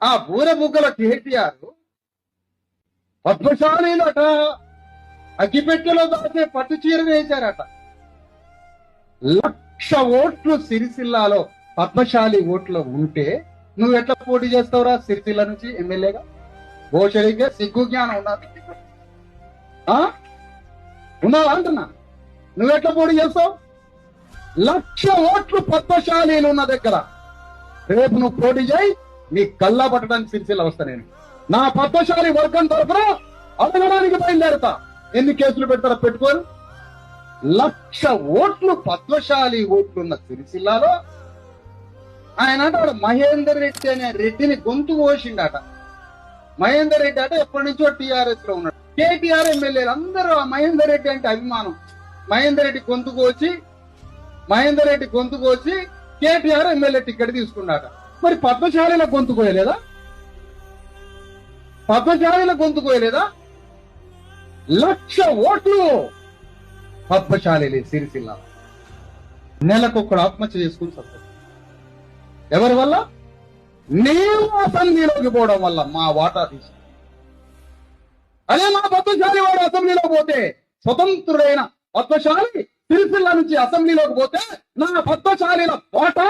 ఆ బూరబుగ్గల కేటీఆర్ పద్మశాలీలట అగ్గిపెట్టెలో దాచే పట్టు చీర వేశారట. లక్ష ఓట్లు సిరిసిల్లాలో పద్మశాలి ఓట్లు ఉంటే నువ్వు ఎట్లా పోటీ చేస్తావురా సిరిసిల్ల నుంచి ఎమ్మెల్యేగా? భోషడికే సిగ్గు జ్ఞానం ఉన్నది ఆ? ఉన్నావా అంటున్నా? నువ్వు ఎట్లా పోటీ చేస్తావు? లక్ష ఓట్లు పద్మశాలీలు ఉన్న దగ్గర. రేపు నువ్వు పోటీ చేయి నీ కల్లా పట్టడానికి సిరిసిల్ల వస్తా నేను. నా పద్మశాలి వర్గం తరఫున అడగడానికి బయలుదేరుతా. ఎన్ని కేసులు పెడతారో పెట్టుకోరు. లక్ష ఓట్లు పద్మశాలి ఓట్లు ఉన్న సిరిసిల్లాలో ఆయన అంటాడు మహేందర్ రెడ్డి అనే రెడ్డిని గొంతు పోసిండట మహేందర్ రెడ్డి అంటే ఎప్పటి నుంచో టీఆర్ఎస్లో ఉన్నాడు. కేటీఆర్ ఎమ్మెల్యేలు అందరూ ఆ మహేందర్ రెడ్డి అంటే అభిమానం. మహేందర్ రెడ్డి గొంతు కోసి మహేందర్ రెడ్డి గొంతు కోసి కేటీఆర్ ఎమ్మెల్యే టికెట్ తీసుకున్నాట మరి పద్మశాలిల గొంతు కోయలేదా? పద్మశాలిల గొంతు కోయలేదా? లక్ష ఓట్లు పద్మశాలి సిరిసిల్ల. నెలకొకడు ఆత్మహత్య చేసుకుని సత్యం ఎవరి వల్ల? నేను అసెంబ్లీలోకి పోవడం వల్ల మా వాటా తీసి. అదే మా పద్మశాలి వాడు అసెంబ్లీలోకి పోతే స్వతంత్రుడైన పద్మశాలి సిరిసిల్ల నుంచి అసెంబ్లీలోకి పోతే నా పద్మశాలిల వాటా